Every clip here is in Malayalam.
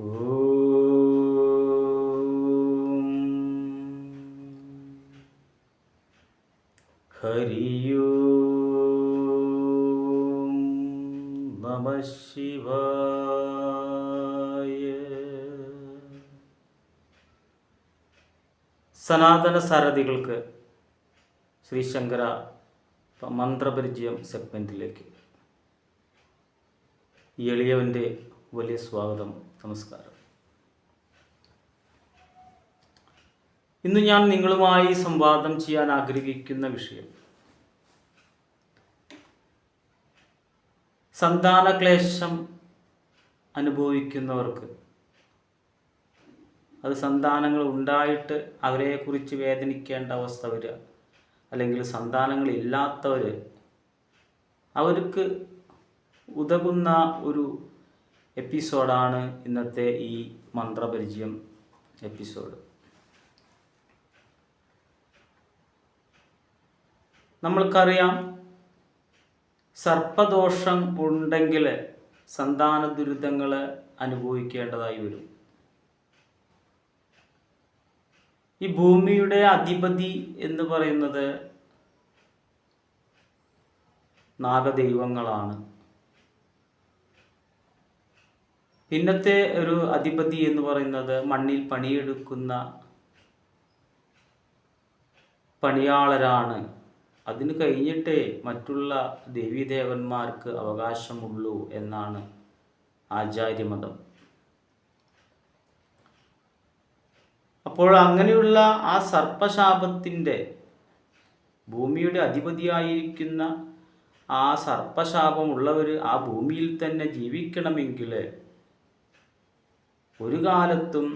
നമ ശിവായ. സനാതന സാരഥികൾക്ക് ശ്രീ ശങ്കര മന്ത്രപരിചയം സെഗ്മെന്റിലേക്ക് എളിയവന്റെ വലിയ സ്വാഗതം നമസ്കാരം. ഇന്ന് ഞാൻ നിങ്ങളുമായി സംവാദം ചെയ്യാൻ ആഗ്രഹിക്കുന്ന വിഷയം. സന്താനക്ലേശം അനുഭവിക്കുന്നവർക്ക് അത് സന്താനങ്ങൾ ഉണ്ടായിട്ട് അവരെക്കുറിച്ച് വേദനിക്കേണ്ട അവസ്ഥ വരിക അല്ലെങ്കിൽ സന്താനങ്ങൾ ഇല്ലാത്തവർ അവർക്ക് ഉതകുന്ന ഒരു എപ്പിസോഡാണ് ഇന്നത്തെ ഈ മന്ത്രപരിചയം എപ്പിസോഡ്. നമ്മൾക്കറിയാം സർപ്പദോഷം ഉണ്ടെങ്കിൽ സന്താന ദുരിതങ്ങൾ അനുഭവിക്കേണ്ടതായി വരും. ഈ ഭൂമിയുടെ അധിപതി എന്ന് പറയുന്നത് നാഗദൈവങ്ങളാണ്. പിന്നത്തെ ഒരു അധിപതി എന്ന് പറയുന്നത് മണ്ണിൽ പണിയെടുക്കുന്ന പണിയാളരാണ്. അതിന് കഴിഞ്ഞിട്ടേ മറ്റുള്ള ദേവീദേവന്മാർക്ക് അവകാശമുള്ളൂ എന്നാണ് ആചാര്യമതം. അപ്പോൾ അങ്ങനെയുള്ള ആ സർപ്പശാപത്തിന്റെ ഭൂമിയുടെ അധിപതിയായിരിക്കുന്ന ആ സർപ്പശാപമുള്ളവർ ആ ഭൂമിയിൽ തന്നെ ജീവിക്കണമെങ്കിൽ ഒരു കാലത്തും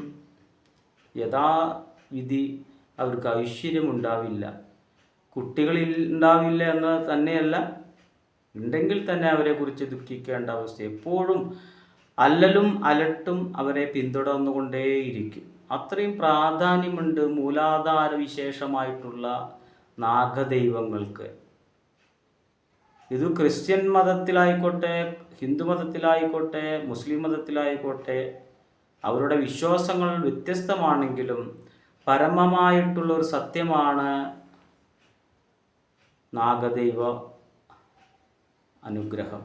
യഥാവിധി അവർക്ക് ഐശ്വര്യമുണ്ടാവില്ല. കുട്ടികളിൽ ഉണ്ടാവില്ല എന്ന് തന്നെയല്ല ഉണ്ടെങ്കിൽ തന്നെ അവരെക്കുറിച്ച് ദുഃഖിക്കേണ്ട അവസ്ഥ എപ്പോഴും അല്ലലും അലട്ടും അവരെ പിന്തുടർന്നുകൊണ്ടേയിരിക്കും. അത്രയും പ്രാധാന്യമുണ്ട് മൂലാധാര വിശേഷമായിട്ടുള്ള നാഗദൈവങ്ങൾക്ക്. ഇത് ക്രിസ്ത്യൻ മതത്തിലായിക്കോട്ടെ ഹിന്ദു മതത്തിലായിക്കോട്ടെ മുസ്ലിം മതത്തിലായിക്കോട്ടെ അവരുടെ വിശ്വാസങ്ങൾ വ്യത്യസ്തമാണെങ്കിലും പരമമായിട്ടുള്ള ഒരു സത്യമാണ് നാഗദൈവ അനുഗ്രഹം.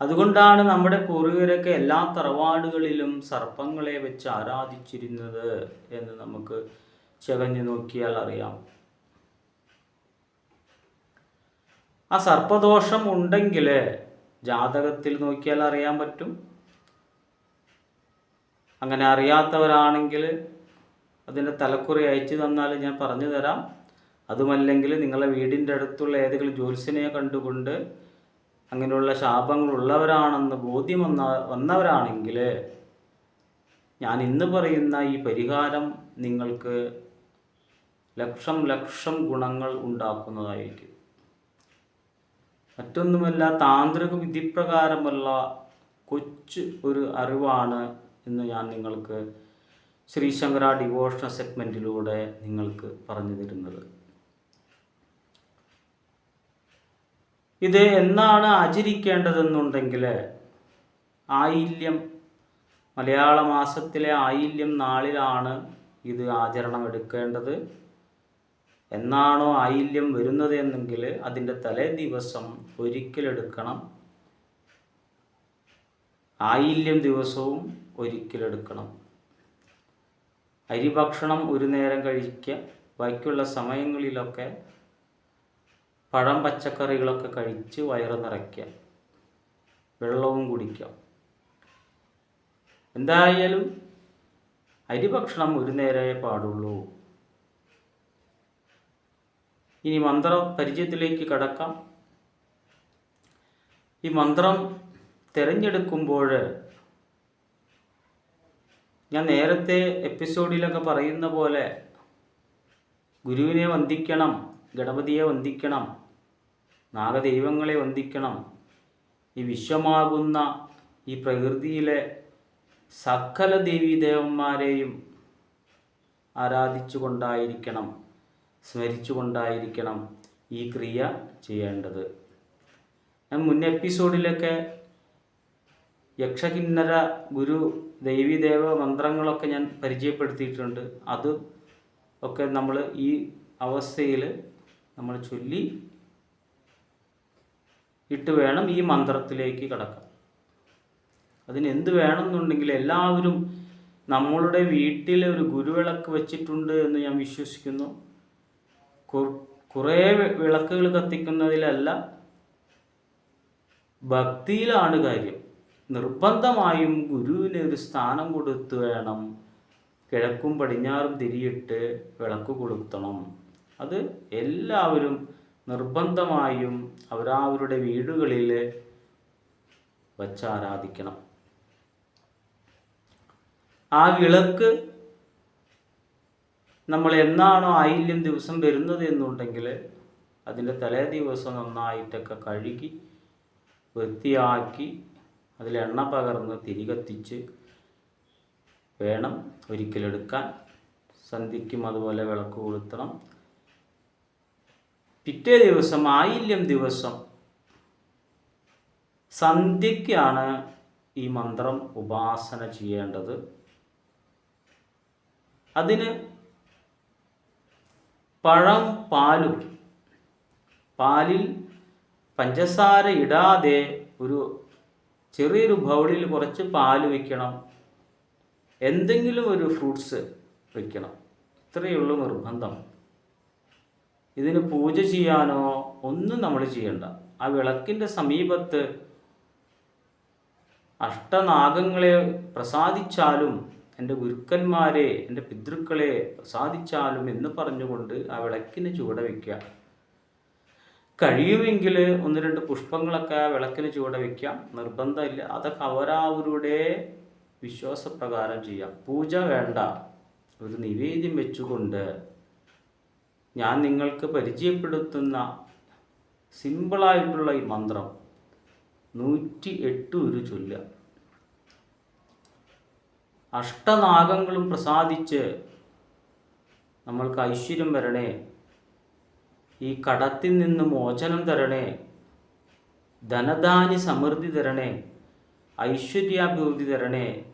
അതുകൊണ്ടാണ് നമ്മുടെ പൂർവികരൊക്കെ എല്ലാ തറവാടുകളിലും സർപ്പങ്ങളെ വെച്ച് ആരാധിച്ചിരുന്നത് എന്ന് നമുക്ക് ചകഞ്ഞു നോക്കിയാൽ അറിയാം. ആ സർപ്പദോഷം ഉണ്ടെങ്കിൽ ജാതകത്തിൽ നോക്കിയാൽ അറിയാൻ പറ്റും. അങ്ങനെ അറിയാത്തവരാണെങ്കിൽ അതിന്റെ തലക്കുറി അയച്ചു തന്നാൽ ഞാൻ പറഞ്ഞു തരാം. അതുമല്ലെങ്കിൽ നിങ്ങളെ വീടിന്റെ അടുത്തുള്ള ഏതെങ്കിലും ജ്യോത്സ്യനെ കണ്ടുകൊണ്ട് അങ്ങനെയുള്ള ശാപങ്ങൾ ഉള്ളവരാണെന്ന് ബോധ്യം വന്ന വന്നവരാണെങ്കിൽ ഞാൻ ഇന്ന് പറയുന്ന ഈ പരിഹാരം നിങ്ങൾക്ക് ലക്ഷം ലക്ഷം ഗുണങ്ങൾ ഉണ്ടാക്കുന്നതായിരിക്കും. മറ്റൊന്നുമല്ല താന്ത്രിക വിധിപ്രകാരമുള്ള കൊച്ചു ഒരു അറിവാണ് ഇന്ന് ഞാൻ നിങ്ങൾക്ക് ശ്രീശങ്കര ഡിവോഷണൽ സെഗ്മെന്റിലൂടെ നിങ്ങൾക്ക് പറഞ്ഞു തരുന്നത്. ഇത് എന്നാണ് ആചരിക്കേണ്ടതെന്നുണ്ടെങ്കിൽ ആയില്യം മലയാള മാസത്തിലെ ആയില്യം നാളിലാണ് ഇത് ആചരണം എടുക്കേണ്ടത് എന്നാണോ ആയില്യം വരുന്നത് എന്നെങ്കിൽ അതിന്റെ തലേ ദിവസം ഒരിക്കലെടുക്കണം. ആയില്യം ദിവസവും ഒരിക്കലെടുക്കണം. അരിഭക്ഷണം ഒരു നേരം കഴിക്കുക ബാക്കിയുള്ള സമയങ്ങളിലൊക്കെ പഴം പച്ചക്കറികളൊക്കെ കഴിച്ച് വയറ് നിറയ്ക്കുക വെള്ളവും കുടിക്കാം. എന്തായാലും അരിഭക്ഷണം ഒരു നേരമേ പാടുള്ളൂ. ഇനി മന്ത്ര പരിചയത്തിലേക്ക് കടക്കാം. ഈ മന്ത്രം തിരഞ്ഞെടുക്കുമ്പോൾ ഞാൻ നേരത്തെ എപ്പിസോഡിലൊക്കെ പറയുന്ന പോലെ ഗുരുവിനെ വന്ദിക്കണം ഗണപതിയെ വന്ദിക്കണം നാഗദൈവങ്ങളെ വന്ദിക്കണം. ഈ വിശ്വമാകുന്ന ഈ പ്രകൃതിയിലെ സകല ദേവീദേവന്മാരെയും ആരാധിച്ചുകൊണ്ടായിരിക്കണം സ്മരിച്ചുകൊണ്ടായിരിക്കണം ഈ ക്രിയ ചെയ്യേണ്ടത്. ഞാൻ മുൻ എപ്പിസോഡിലൊക്കെ യക്ഷകിന്നര ഗുരു ദേവീദേവ മന്ത്രങ്ങളൊക്കെ ഞാൻ പരിചയപ്പെടുത്തിയിട്ടുണ്ട്. അത് ഒക്കെ നമ്മൾ ഈ അവസ്ഥയിൽ നമ്മൾ ചൊല്ലി ഇട്ട് വേണം ഈ മന്ത്രത്തിലേക്ക് കടക്കാൻ. അതിന് എന്ത് വേണമെന്നുണ്ടെങ്കിൽ എല്ലാവരും നമ്മളുടെ വീട്ടിൽ ഒരു ഗുരുവിളക്ക് വെച്ചിട്ടുണ്ട് എന്ന് ഞാൻ വിശ്വസിക്കുന്നു. കുറേ വിളക്കുകൾ കത്തിക്കുന്നതിലല്ല ഭക്തിയിലാണ് കാര്യം. നിർബന്ധമായും ഗുരുവിന് ഒരു സ്ഥാനം കൊടുത്തു വേണം. കിഴക്കും പടിഞ്ഞാറും തിരിയിട്ട് വിളക്ക് കൊളുത്തണം. അത് എല്ലാവരും നിർബന്ധമായും അവരവരുടെ വീടുകളിൽ വച്ചാരാധിക്കണം. ആ വിളക്ക് നമ്മൾ എന്നാണോ ആയില്യം ദിവസം വരുന്നത് എന്നുണ്ടെങ്കിൽ അതിന്റെ തലേ ദിവസം നന്നായിട്ടൊക്കെ കഴുകി വൃത്തിയാക്കി അതിൽ എണ്ണ പകർന്ന് തിരി കത്തിച്ച് വേണം ഒരിക്കലെടുക്കാൻ. സന്ധിക്കും അതുപോലെ വിളക്ക് കൊളുത്തണം. പിറ്റേ ദിവസം ആയില്യം ദിവസം സന്ധ്യയ്ക്കാണ് ഈ മന്ത്രം ഉപാസന ചെയ്യേണ്ടത്. അതിന് പഴം പാലും പാലിൽ പഞ്ചസാര ഇടാതെ ഒരു ചെറിയൊരു ബൗളിൽ കുറച്ച് പാൽ വയ്ക്കണം. എന്തെങ്കിലും ഒരു ഫ്രൂട്ട്സ് വയ്ക്കണം. ഇത്രയേ ഉള്ളൂ നിർബന്ധം. ഇതിന് പൂജ ചെയ്യാനോ ഒന്നും നമ്മൾ ചെയ്യണ്ട. ആ വിളക്കിന്റെ സമീപത്ത് അഷ്ടനാഗങ്ങളെ പ്രസാദിച്ചാലും എന്റെ ഗുരുക്കന്മാരെ എന്റെ പിതൃക്കളെ പ്രസാദിച്ചാലും എന്ന് പറഞ്ഞുകൊണ്ട് ആ വിളക്കിന് ചുവടെ വയ്ക്കുക. കഴിയുമെങ്കിൽ ഒന്ന് രണ്ട് പുഷ്പങ്ങളൊക്കെ വിളക്കിന് ചുവടെ വയ്ക്കാം നിർബന്ധമില്ല. അതൊക്കെ അവരവരുടെ വിശ്വാസപ്രകാരം ചെയ്യാം. പൂജ വേണ്ട. ഒരു നിവേദ്യം വെച്ചുകൊണ്ട് ഞാൻ നിങ്ങൾക്ക് പരിചയപ്പെടുത്തുന്ന സിമ്പിളായിട്ടുള്ള ഈ മന്ത്രം നൂറ്റി എട്ട് ഒരു ചൊല്ലുക അഷ്ടനാഗങ്ങളും പ്രസാദിച്ച് നമ്മൾക്ക് ഐശ്വര്യം വരണേ. ഈ കടത്തിൽ നിന്ന് മോചനം തരണേ. ധനധാനി സമൃദ്ധി തരണേ. ഐശ്വര്യാഭിവൃദ്ധി തരണേ.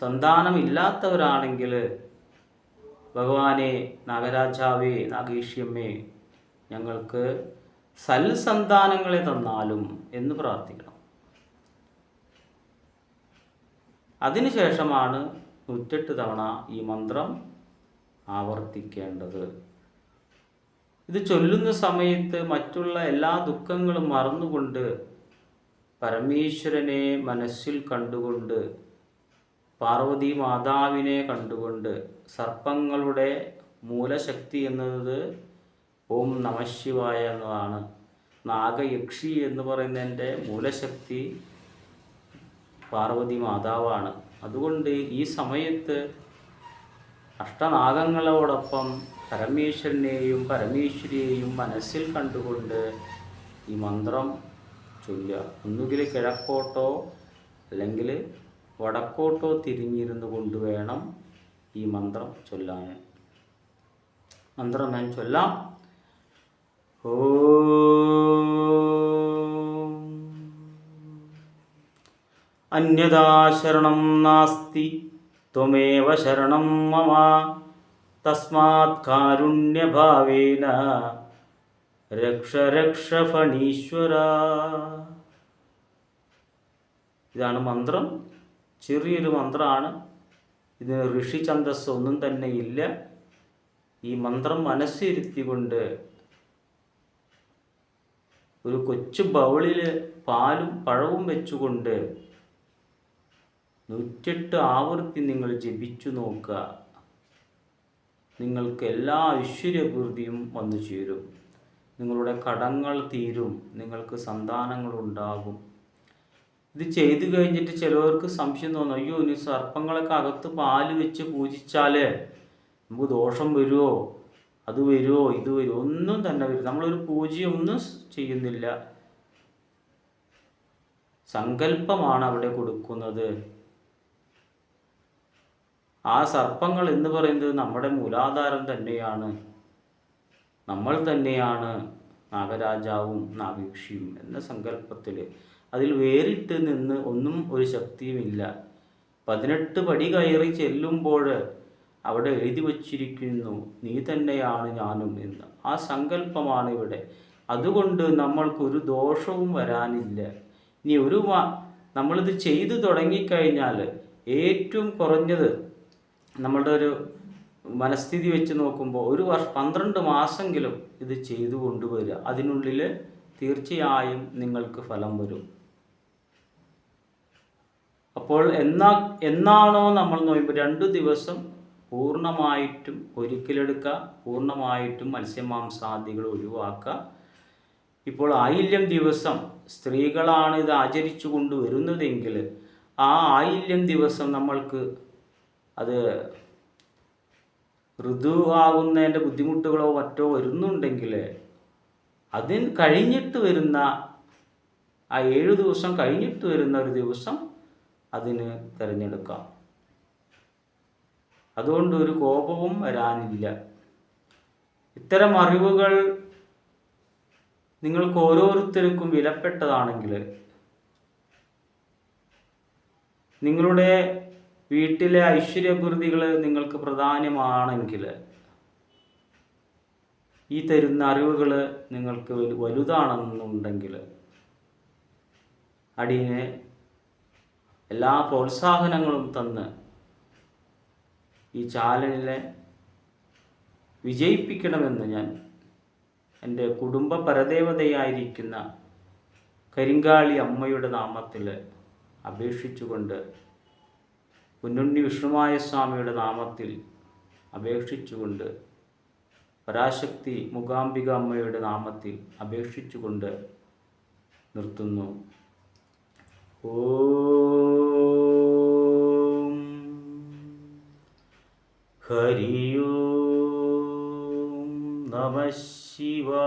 സന്താനമില്ലാത്തവരാണെങ്കിൽ ഭഗവാനെ നാഗരാജാവേ നാഗേഷ്യമ്മേ ഞങ്ങൾക്ക് സൽസന്താനങ്ങളെ തന്നാലും എന്ന് പ്രാർത്ഥിക്കണം. അതിനുശേഷമാണ് നൂറ്റെട്ട് തവണ ഈ മന്ത്രം ആവർത്തിക്കേണ്ടത്. ഇത് ചൊല്ലുന്ന സമയത്ത് മറ്റുള്ള എല്ലാ ദുഃഖങ്ങളും മറന്നുകൊണ്ട് പരമേശ്വരനെ മനസ്സിൽ കണ്ടുകൊണ്ട് പാർവതി മാതാവിനെ കണ്ടുകൊണ്ട് സർപ്പങ്ങളുടെ മൂലശക്തി എന്നത് ഓം നമശിവായ എന്നതാണ്. നാഗയക്ഷി എന്ന് പറയുന്നതിന്റെ മൂലശക്തി പാർവതി മാതാവാണ്. അതുകൊണ്ട് ഈ സമയത്ത് അഷ്ടനാഗങ്ങളോടൊപ്പം പരമേശ്വരനെയും പരമേശ്വരിയെയും മനസ്സിൽ കണ്ടുകൊണ്ട് ഈ മന്ത്രം ചൊല്ലുക. ഒന്നുകിൽ കിഴക്കോട്ടോ അല്ലെങ്കിൽ വടക്കോട്ടോ തിരിഞ്ഞിരുന്നു കൊണ്ട് വേണം ഈ മന്ത്രം ചൊല്ലാൻ. മന്ത്രം ഞാൻ ചൊല്ലാം. ഓം. അന്യതാ ശരണം നാസ്തി. ത്വമേവ ശരണം മമ. തസ്മാത് കാരുണ്യഭാവേന. രക്ഷ രക്ഷ ഫണീശ്വര. ഇതാണ് മന്ത്രം. ചെറിയൊരു മന്ത്രമാണ്. ഇതിന് ഋഷി ഛന്ദസ് ഒന്നും തന്നെ ഇല്ല. ഈ മന്ത്രം മനസ്സിരുത്തിക്കൊണ്ട് ഒരു കൊച്ചു ബൗളിൽ പാലും പഴവും വെച്ചുകൊണ്ട് നൂറ്റെട്ട് ആവർത്തി നിങ്ങൾ ജപിച്ചു നോക്കുക. നിങ്ങൾക്ക് എല്ലാ ഐശ്വര്യപൂർത്തിയും വന്നു ചേരും. നിങ്ങളുടെ കടങ്ങൾ തീരും. നിങ്ങൾക്ക് സന്താനങ്ങളുണ്ടാകും ഇത് ചെയ്തു കഴിഞ്ഞിട്ട് ചിലവർക്ക് സംശയം തോന്നും. അയ്യോ ഇനി സർപ്പങ്ങളൊക്കെ അകത്ത് പാൽ വെച്ച് പൂജിച്ചാൽ നമുക്ക് ദോഷം വരുമോ അത് വരുമോ ഇത് വരുമോ ഒന്നും തന്നെ വരും നമ്മളൊരു പൂജയൊന്നും ചെയ്യുന്നില്ല. സങ്കല്പമാണ് അവിടെ കൊടുക്കുന്നത്. ആ സർപ്പങ്ങൾ എന്ന് പറയുന്നത് നമ്മുടെ മൂലാധാരം തന്നെയാണ്. നമ്മൾ തന്നെയാണ് നാഗരാജാവും നാഗേക്ഷിയും എന്ന സങ്കല്പത്തിൽ അതിൽ വേറിട്ട് നിന്ന് ഒന്നും ഒരു ശക്തിയുമില്ല. പതിനെട്ട് പടി കയറി ചെല്ലുമ്പോൾ അവിടെ എഴുതി വച്ചിരിക്കുന്നു നീ തന്നെയാണ് ഞാനും എന്ന്. ആ സങ്കല്പമാണ് ഇവിടെ. അതുകൊണ്ട് നമ്മൾക്കൊരു ദോഷവും വരാനില്ല. ഇനി ഒരു നമ്മളിത് ചെയ്തു തുടങ്ങിക്കഴിഞ്ഞാൽ ഏറ്റവും കുറഞ്ഞത് നമ്മളുടെ ഒരു മനസ്ഥിതി വെച്ച് നോക്കുമ്പോൾ ഒരു വർഷം പന്ത്രണ്ട് മാസമെങ്കിലും ഇത് ചെയ്തു കൊണ്ടുവരിക. അതിനുള്ളിൽ തീർച്ചയായും നിങ്ങൾക്ക് ഫലം വരും. അപ്പോൾ എന്നാ എന്നാണോ നമ്മൾ നോക്കുമ്പോൾ രണ്ട് ദിവസം പൂർണമായിട്ടും ഒരിക്കലെടുക്കുക പൂർണമായിട്ടും മത്സ്യമാംസാദികൾ ഒഴിവാക്കുക. ഇപ്പോൾ ആയില്യം ദിവസം സ്ത്രീകളാണ് ഇത് ആചരിച്ചു കൊണ്ടുവരുന്നതെങ്കിൽ ആ ആയില്യം ദിവസം നമ്മൾക്ക് അത് ഋതുവാകുന്നതിന്റെ ബുദ്ധിമുട്ടുകളോ മറ്റോ വരുന്നുണ്ടെങ്കിൽ അതിന് കഴിഞ്ഞിട്ട് വരുന്ന ആ ഏഴു ദിവസം കഴിഞ്ഞിട്ട് വരുന്ന ഒരു ദിവസം അതിന് തിരഞ്ഞെടുക്കാം. അതുകൊണ്ട് ഒരു കോപവും വരാനില്ല. ഇത്തരം അറിവുകൾ നിങ്ങൾക്ക് ഓരോരുത്തർക്കും വിലപ്പെട്ടതാണെങ്കിൽ നിങ്ങളുടെ വീട്ടിലെ ഐശ്വര്യഭിവൃദ്ധികൾ നിങ്ങൾക്ക് പ്രധാനമാണെങ്കിൽ ഈ തരുന്ന അറിവുകൾ നിങ്ങൾക്ക് വലു- വലുതാണെന്നുണ്ടെങ്കിൽ അടിയനെ എല്ലാ പ്രോത്സാഹനങ്ങളും തന്ന് ഈ ചാനലിനെ വിജയിപ്പിക്കണമെന്ന് ഞാൻ എന്റെ കുടുംബ പരദേവതയായിരിക്കുന്ന കരിങ്കാളി അമ്മയുടെ നാമത്തിൽ അപേക്ഷിച്ചുകൊണ്ട് പൊന്നുണ്ണി വിഷ്ണുമായ സ്വാമിയുടെ നാമത്തിൽ അപേക്ഷിച്ചുകൊണ്ട് പരാശക്തി മുഖാംബിക അമ്മയുടെ നാമത്തിൽ അപേക്ഷിച്ചുകൊണ്ട് നിർത്തുന്നു. ഓം ഹരിയോ നമ ശിവായ